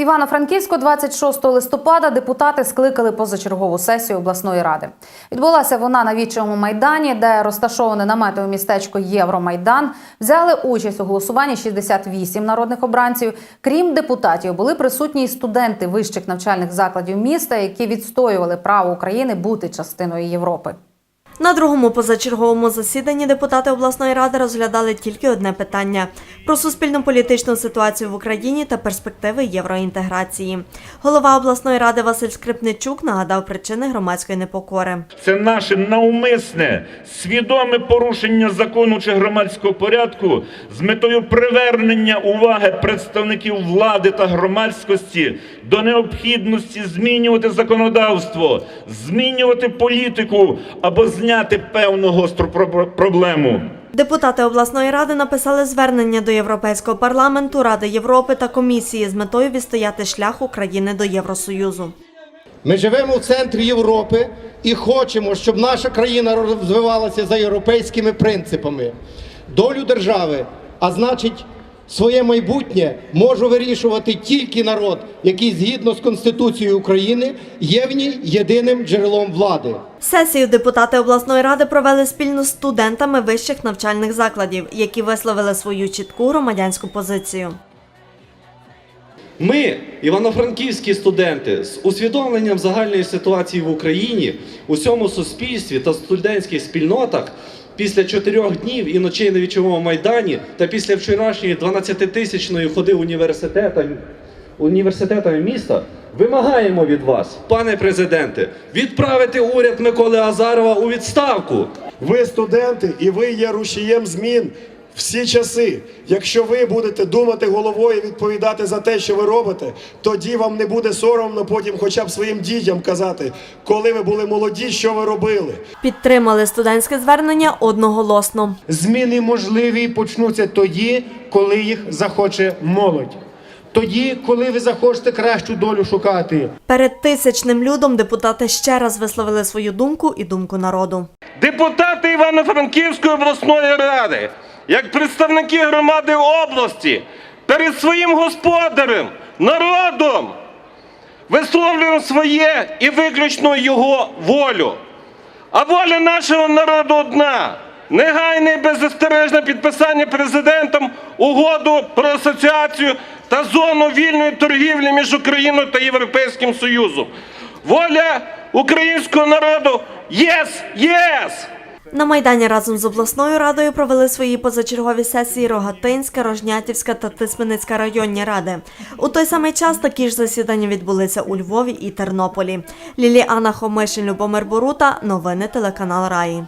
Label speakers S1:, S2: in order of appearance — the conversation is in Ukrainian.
S1: Івано-Франківську 26 листопада депутати скликали позачергову сесію обласної ради. Відбулася вона на Вічому майдані, де розташоване наметове містечко Євромайдан. Взяли участь у голосуванні 68 народних обранців. Крім депутатів, були присутні й студенти вищих навчальних закладів міста, які відстоювали право України бути частиною Європи.
S2: На другому позачерговому засіданні депутати обласної ради розглядали тільки одне питання про суспільно-політичну ситуацію в Україні та перспективи євроінтеграції. Голова обласної ради Василь Скрипничук нагадав причини громадської непокори.
S3: Це наше навмисне, свідоме порушення закону чи громадського порядку з метою привернення уваги представників влади та громадськості до необхідності змінювати законодавство, змінювати політику або зняти певну гостру про- проблему.
S2: Депутати обласної ради написали звернення до Європейського парламенту, Ради Європи та комісії з метою відстояти шлях України до Євросоюзу.
S4: Ми живемо в центрі Європи і хочемо, щоб наша країна розвивалася за європейськими принципами. Долю держави, а значить, своє майбутнє може вирішувати тільки народ, який згідно з Конституцією України є в ній єдиним джерелом влади.
S2: Сесію депутати обласної ради провели спільно з студентами вищих навчальних закладів, які висловили свою чітку громадянську позицію.
S5: Ми, івано-франківські студенти, з усвідомленням загальної ситуації в Україні, у всьому суспільстві та студентських спільнотах після чотирьох днів і ночей на вічовому майдані та після вчорашньої 12-тисячної ходи університетами, університетами міста вимагаємо від вас, пане президенте, відправити уряд Миколи Азарова у відставку.
S6: Ви студенти, і ви є рушієм змін всі часи. Якщо ви будете думати головою і відповідати за те, що ви робите, тоді вам не буде соромно потім, хоча б своїм дітям казати, коли ви були молоді, що ви робили.
S2: Підтримали студентське звернення одноголосно.
S7: Зміни можливі почнуться тоді, коли їх захоче молодь. Тоді, коли ви захочете кращу долю шукати.
S2: Перед тисячним людом депутати ще раз висловили свою думку і думку народу.
S8: Депутати Івано-Франківської обласної ради, як представники громади області, перед своїм господарем, народом, висловлюємо своє і виключно його волю. А воля нашого народу одна. Негайне і беззастережне підписання президентом угоду про асоціацію та зону вільної торгівлі між Україною та Європейським Союзом. Воля українського народу єс, єс!
S2: На майдані разом з обласною радою провели свої позачергові сесії Рогатинська, Рожнятівська та Тисменицька районні ради. У той самий час такі ж засідання відбулися у Львові і Тернополі. Ліліана Хомишин, Любомир Борута. Новини телеканал Раї.